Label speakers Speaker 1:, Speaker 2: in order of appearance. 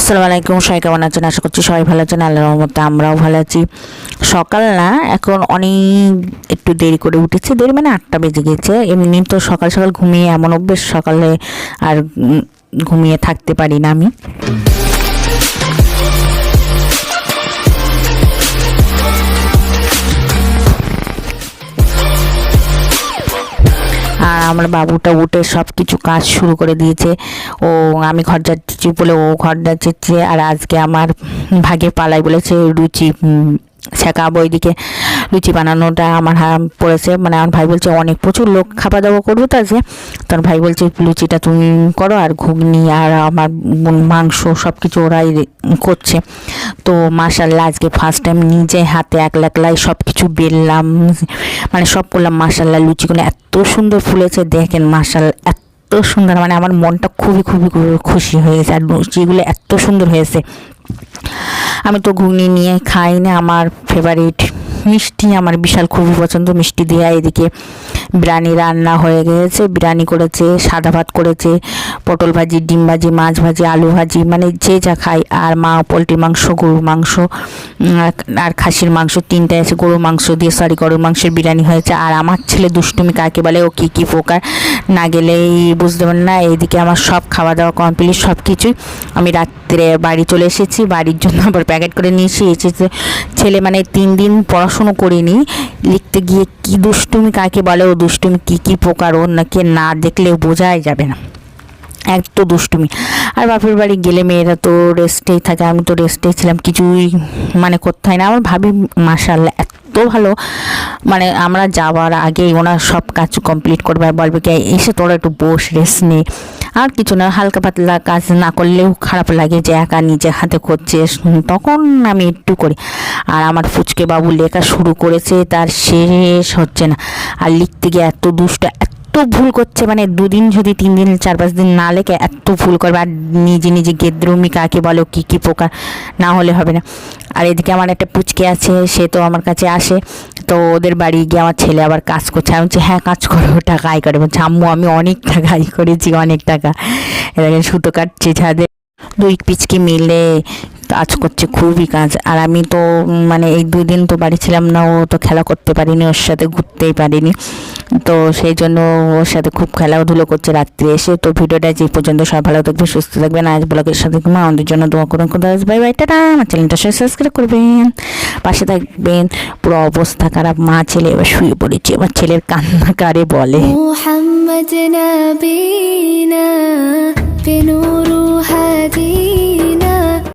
Speaker 1: আসসালামু আলাইকুম সবাই কেমন আছেন? আশা করছি সবাই ভালো আছেন, আল্লাহর রহমতে আমরাও ভালো আছি। সকাল না, এখন অনেক একটু দেরি করে উঠেছি, দেরি মানে আটটা বেজে গেছে। এমনি তো সকাল সকাল ঘুমিয়ে, এমন অভ্যেস সকালে আর ঘুমিয়ে থাকতে পারি না আমি। আমার বাবুটা উঠে সব কিছু কাজ শুরু করে দিয়েছে। ও, আমি ঘর যাচ্ছি বলে ও ঘর যাচ্ছে আর আজকে আমার ভাগে পালাই বলেছে রুচি শেখাবো ওইদিকে লুচি বানানোটা আমার পড়েছে। মানে আমার ভাই বলছে, অনেক প্রচুর লোক খাওয়া দাওয়া করব তো আজকে তোর ভাই বলছে, লুচিটা তুমি করো আর ঘুগনি আর আমার মাংস সব কিছু ওরাই করছে। তো মাসাল্লাহ আজকে ফার্স্ট টাইম নিজে হাতে একলা একলাই সব কিছু বেললাম। মানে সব করলাম মাসাল্লাহ লুচিগুলো এত সুন্দর ফুলেছে, দেখেন মাসাল এত সুন্দর। মানে আমার মনটা খুবই খুবই খুশি হয়েছে, আর লুচিগুলো এত সুন্দর হয়েছে। আমি তো ঘুগনি নিয়ে খাই না আমার ফেভারিট মিষ্টি, আমার বিশাল খুবই পছন্দ মিষ্টি দেয়া এদিকে। বিরিয়ানি রান্না হয়ে গেছে। বিরিয়ানি করেছে, সাদা ভাত করেছে, পটল ভাজি, ডিম ভাজি, মাছ ভাজি, আলু ভাজি মানে যে যা খাই আর মা পোলট্রি মাংস, গরুর মাংস আর খাসির মাংস তিনটাই আছে, গরুর মাংস দিয়ে সরি গরুর মাংসের বিরিয়ানি হয়েছে। আর আমার ছেলে দুষ্টুমি কাকে বলে? ও কী কী প্রকার না গেলেই বুঝতে পারেন না। এইদিকে আমার সব খাওয়া দাওয়া কমপ্লিট সব কিছুই আমি রাত্রে বাড়ি চলে এসেছি। বাড়ির জন্য আবার প্যাকেট করে নিয়েছি এসে এসেছে। ছেলে মানে তিন দিন পড়াশুনো করিনি। লিখতে গিয়ে কি দুষ্টুমি কাকে বলে? ও দুষ্টুমি কী কী প্রকার ওর নাকি না দেখলে বোঝাই যাবে না। এক তো দুষ্টুমি। আর বাপের বাড়ি গেলে মেয়েরা তো রেস্টেই থাকে, আমি তো রেস্টেই ছিলাম, কিছুই মানে করতে হয় না। আমার ভাবি মাসাল্লাহ এত ভালো। মানে আমরা যাওয়ার আগেই ওনার সব কাজ কমপ্লিট করবে বলবে কি, এসে তোরা একটু বস রেস্ট নে। আর কিছু না, হালকা পাতলা কাজ না করলেও খারাপ লাগে যে একা নিজে হাতে করছে তখন আমি একটু করি। আর আমার ফুচকে বাবু লেখা শুরু করেছে, তার শেষ হচ্ছে না। আর লিখতে গিয়ে এত দুষ্ট, এত ভুল করছে মানে দুদিন যদি তিন দিন, চার পাঁচ দিন না লেখে, এত ভুল করবে। আর নিজে নিজে গেদ্রুমি কাকে বলো, কী কী প্রকার না হলে হবে না। আর এদিকে আমার একটা পুচকে আছে, সে তো আমার কাছে আসে। তো ওদের বাড়ি গিয়ে আমার ছেলে আবার কাজ করছে। আমি বলছি হ্যাঁ কাজ করো টাকা আয় করে। বলছে, আম্মু, আমি অনেক টাকা আয় করেছি, অনেক টাকা। এরকম সুতো কাটছে, ছাদে দুই পিচকি মিলে কাজ করছে, খুবই কাজ। আর আমি তো মানে এই দুই দিন তো বাড়ি ছিলাম না, ও তো খেলা করতে পারিনি, ওর সাথে ঘুরতেই পারিনি। তো সেই জন্য ওর সাথে খুব খেলাধুলো করছে রাত্রে এসে। তো ভিডিওটা যে পর্যন্ত, সবাই ভালো থাকবে সুস্থ থাকবেন। আজ ব্লগের সাথে আমাদের জন্য দোয়া করুন কোথাও বাই বাই, টাটা। আমার চ্যানেলটা সাবস্ক্রাইব করবেন, পাশে থাকবেন। পুরো অবস্থা খারাপ, মা ছেলে এবার শুয়ে পড়েছে, এবার ছেলের কান্না কারে বলে।